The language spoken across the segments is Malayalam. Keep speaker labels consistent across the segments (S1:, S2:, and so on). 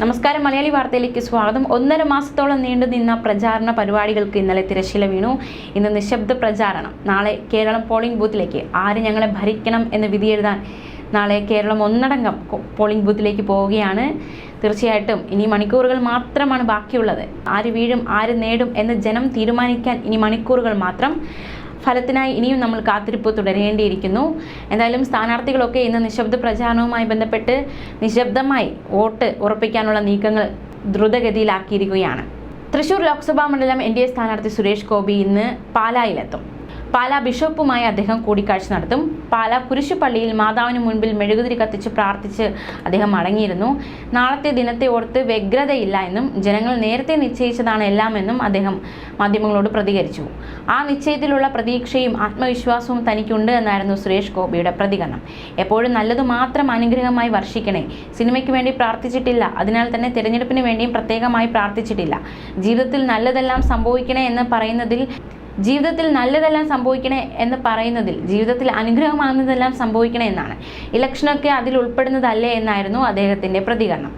S1: നമസ്കാരം. മലയാളി വാർത്തയിലേക്ക് സ്വാഗതം. ഒന്നര മാസത്തോളം നീണ്ടു നിന്ന പ്രചാരണ പരിപാടികൾക്ക് ഇന്നലെ തിരശ്ശീല വീണു. ഇന്ന് നിശബ്ദ പ്രചാരണം. നാളെ കേരളം പോളിംഗ് ബൂത്തിലേക്ക്. ആര് ഞങ്ങളെ ഭരിക്കണം എന്ന് വിധിയെഴുതാൻ നാളെ കേരളം ഒന്നടങ്കം പോളിംഗ് ബൂത്തിലേക്ക് പോവുകയാണ്. തീർച്ചയായിട്ടും ഇനി മണിക്കൂറുകൾ മാത്രമാണ് ബാക്കിയുള്ളത്. ആര് വീഴും ആര് നേടും എന്ന് ജനം തീരുമാനിക്കാൻ ഇനി മണിക്കൂറുകൾ മാത്രം ഫലത്തിനായി ഇനിയും നമ്മൾ കാത്തിരിപ്പ് തുടരേണ്ടിയിരിക്കുന്നു. എന്തായാലും സ്ഥാനാർത്ഥികളൊക്കെ ഇന്ന് നിശബ്ദ പ്രചാരണവുമായി ബന്ധപ്പെട്ട് നിശബ്ദമായി വോട്ട് ഉറപ്പിക്കാനുള്ള നീക്കങ്ങൾ ദ്രുതഗതിയിലാക്കിയിരിക്കുകയാണ്. തൃശൂർ ലോക്സഭാ മണ്ഡലം എൻ ഡി എ സ്ഥാനാർത്ഥി സുരേഷ് ഗോപി ഇന്ന് പാലായിലെത്തും. പാലാ ബിഷപ്പുമായി അദ്ദേഹം കൂടിക്കാഴ്ച നടത്തും. പാലാ കുരിശുപള്ളിയിൽ മാതാവിന് മുൻപിൽ മെഴുകുതിരി കത്തിച്ച് പ്രാർത്ഥിച്ച് അദ്ദേഹം മടങ്ങിയിരുന്നു നാളത്തെ ദിനത്തെ ഓർത്ത് വ്യഗ്രതയില്ല എന്നും ജനങ്ങൾ നേരത്തെ നിശ്ചയിച്ചതാണ് എല്ലാമെന്നും അദ്ദേഹം മാധ്യമങ്ങളോട് പ്രതികരിച്ചു. ആ നിശ്ചയത്തിലുള്ള പ്രതീക്ഷയും ആത്മവിശ്വാസവും തനിക്കുണ്ട് എന്നായിരുന്നു സുരേഷ് ഗോപിയുടെ പ്രതികരണം. എപ്പോഴും നല്ലത് മാത്രം അനുഗ്രഹമായി വർഷിക്കണേ. സിനിമയ്ക്ക് വേണ്ടി പ്രാർത്ഥിച്ചിട്ടില്ല. അതിനാൽ തന്നെ തിരഞ്ഞെടുപ്പിന് വേണ്ടിയും പ്രത്യേകമായി പ്രാർത്ഥിച്ചിട്ടില്ല. ജീവിതത്തിൽ നല്ലതെല്ലാം സംഭവിക്കണേ എന്ന് പറയുന്നതിൽ ജീവിതത്തിൽ നല്ലതെല്ലാം സംഭവിക്കണേ എന്ന് പറയുന്നതിൽ ജീവിതത്തിൽ അനുഗ്രഹമാകുന്നതെല്ലാം സംഭവിക്കണേ എന്നാണ്. ഇലക്ഷനൊക്കെ അതിൽ ഉൾപ്പെടുന്നതല്ലേ എന്നായിരുന്നു അദ്ദേഹത്തിന്റെ പ്രതികരണം.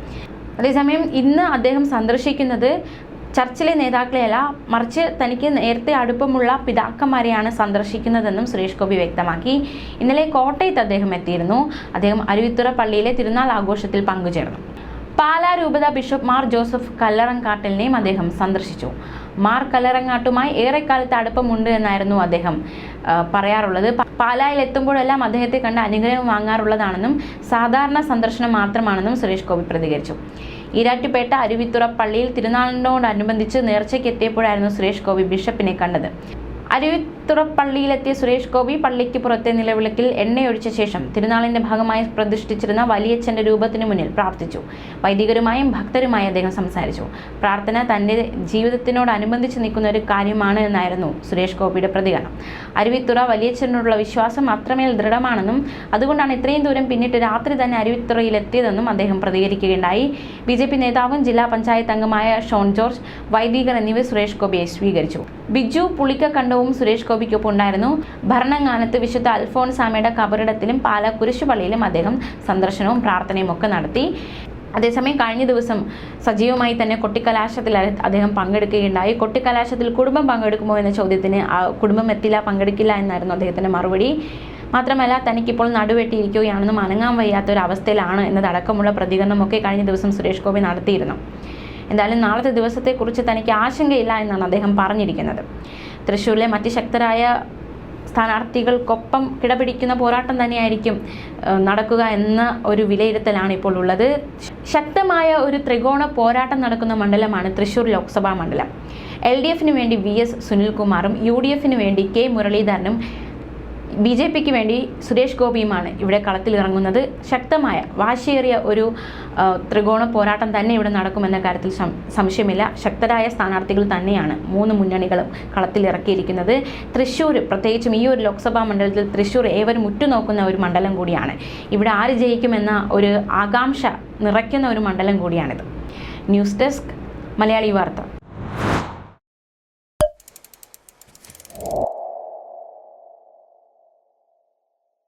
S1: അതേസമയം ഇന്ന് അദ്ദേഹം സന്ദർശിക്കുന്നത് ചർച്ചിലെ നേതാക്കളെയല്ല മറിച്ച് തനിക്ക് നേരത്തെ അടുപ്പമുള്ള പിതാക്കന്മാരെയാണ് സന്ദർശിക്കുന്നതെന്നും സുരേഷ് ഗോപി വ്യക്തമാക്കി. ഇന്നലെ കോട്ടയത്ത് അദ്ദേഹം എത്തിയിരുന്നു. അദ്ദേഹം അരുവിത്തുറ പള്ളിയിലെ തിരുനാൾ ആഘോഷത്തിൽ പങ്കുചേർന്നു. പാലാ രൂപത ബിഷപ്പ് മാർ ജോസഫ് കല്ലറങ്കാട്ടിലിനെയും അദ്ദേഹം സന്ദർശിച്ചു. മാർ കല്ലറങ്ങാട്ടുമായി ഏറെക്കാലത്ത് അടുപ്പമുണ്ട് എന്നായിരുന്നു അദ്ദേഹം പറയാറുള്ളത്. പാലായിൽ എത്തുമ്പോഴെല്ലാം അദ്ദേഹത്തെ കണ്ട് അനുഗ്രഹം വാങ്ങാറുള്ളതാണെന്നും സാധാരണ സന്ദർശനം മാത്രമാണെന്നും സുരേഷ് ഗോപി പ്രതികരിച്ചു. ഈരാറ്റുപേട്ട അരുവിത്തുറ പള്ളിയിൽ തിരുനാളിനോടനുബന്ധിച്ച് നേർച്ചയ്ക്ക് എത്തിയപ്പോഴായിരുന്നു സുരേഷ് ഗോപി ബിഷപ്പിനെ കണ്ടത്. അരുവിത്തുറ പള്ളിയിലെത്തിയ സുരേഷ് ഗോപി പള്ളിക്ക് പുറത്തെ നിലവിളക്കിൽ എണ്ണയൊഴിച്ച ശേഷം തിരുനാളിന്റെ ഭാഗമായി പ്രതിഷ്ഠിച്ചിരുന്ന വലിയച്ഛന്റെ രൂപത്തിനു മുന്നിൽ പ്രാർത്ഥിച്ചു. വൈദികരുമായും ഭക്തരുമായും അദ്ദേഹം സംസാരിച്ചു. പ്രാർത്ഥന തന്റെ ജീവിതത്തിനോടനുബന്ധിച്ച് നിൽക്കുന്ന ഒരു കാര്യമാണ് എന്നായിരുന്നു സുരേഷ് ഗോപിയുടെ പ്രതികരണം. അരുവിത്തുറ വലിയച്ഛനോടുള്ള വിശ്വാസം അത്രമേൽ ദൃഢമാണെന്നും അതുകൊണ്ടാണ് ഇത്രയും ദൂരം പിന്നിട്ട് രാത്രി തന്നെ അരുവിത്തുറയിലെത്തിയതെന്നും അദ്ദേഹം പ്രതികരിക്കുകയുണ്ടായി. ബി ജെ പി നേതാവും ജില്ലാ പഞ്ചായത്ത് അംഗമായ ഷോൺ ജോർജ് വൈദികർ എന്നിവർ സുരേഷ് ഗോപിയെ സ്വീകരിച്ചു. ബിജു പുളിക്കക്കണ്ടവും സുരേഷ് ഗോപിക്കൊപ്പം ഉണ്ടായിരുന്നു. ഭരണങ്ങാനത്ത് വിശുദ്ധ അൽഫോൺസാമയുടെ കബറിടത്തിലും പാല കുരിശുപള്ളിയിലും അദ്ദേഹം സന്ദർശനവും പ്രാർത്ഥനയും ഒക്കെ നടത്തി. അതേസമയം കഴിഞ്ഞ ദിവസം സജീവമായി തന്നെ കൊട്ടിക്കലാശത്തിൽ അദ്ദേഹം പങ്കെടുക്കുകയുണ്ടായി. കൊട്ടിക്കലാശത്തിൽ കുടുംബം പങ്കെടുക്കുമോ എന്ന ചോദ്യത്തിന് ആ കുടുംബം എത്തില്ല പങ്കെടുക്കില്ല എന്നായിരുന്നു അദ്ദേഹത്തിന്റെ മറുപടി. മാത്രമല്ല തനിക്കിപ്പോൾ നടുവെട്ടിയിരിക്കുകയാണെന്നും അനങ്ങാൻ വയ്യാത്ത ഒരു അവസ്ഥയിലാണ് എന്നതടക്കമുള്ള പ്രതികരണമൊക്കെ കഴിഞ്ഞ ദിവസം സുരേഷ് ഗോപി നടത്തിയിരുന്നു. എന്തായാലും നാളത്തെ ദിവസത്തെക്കുറിച്ച് തനിക്ക് ആശങ്കയില്ല എന്നാണ് അദ്ദേഹം പറഞ്ഞിരിക്കുന്നത്. തൃശ്ശൂരിലെ മറ്റ് ശക്തരായ സ്ഥാനാർത്ഥികൾക്കൊപ്പം കിടപിടിക്കുന്ന പോരാട്ടം തന്നെയായിരിക്കും നടക്കുക എന്ന ഒരു വിലയിരുത്തലാണ് ഇപ്പോൾ ഉള്ളത്. ശക്തമായ ഒരു ത്രികോണ പോരാട്ടം നടക്കുന്ന മണ്ഡലമാണ് തൃശ്ശൂർ ലോക്സഭാ മണ്ഡലം. എൽ ഡി എഫിന് വേണ്ടി വി എസ് സുനിൽകുമാറും യു ഡി എഫിന് വേണ്ടി കെ മുരളീധരനും ബി ജെ പിക്ക് വേണ്ടി സുരേഷ് ഗോപിയുമാണ് ഇവിടെ കളത്തിലിറങ്ങുന്നത്. ശക്തമായ വാശിയേറിയ ഒരു ത്രികോണ പോരാട്ടം തന്നെ ഇവിടെ നടക്കുമെന്ന കാര്യത്തിൽ സംശയമില്ല. ശക്തരായ സ്ഥാനാർത്ഥികൾ തന്നെയാണ് മൂന്ന് മുന്നണികളും കളത്തിലിറക്കിയിരിക്കുന്നത്. തൃശ്ശൂർ പ്രത്യേകിച്ചും ഈ ഒരു ലോക്സഭാ മണ്ഡലത്തിൽ തൃശ്ശൂർ ഏവരും ഉറ്റുനോക്കുന്ന ഒരു മണ്ഡലം കൂടിയാണ്. ഇവിടെ ആര് ജയിക്കുമെന്ന ഒരു ആകാംക്ഷ നിറയ്ക്കുന്ന ഒരു മണ്ഡലം കൂടിയാണിത്. ന്യൂസ് ഡെസ്ക് മലയാളി വാർത്ത.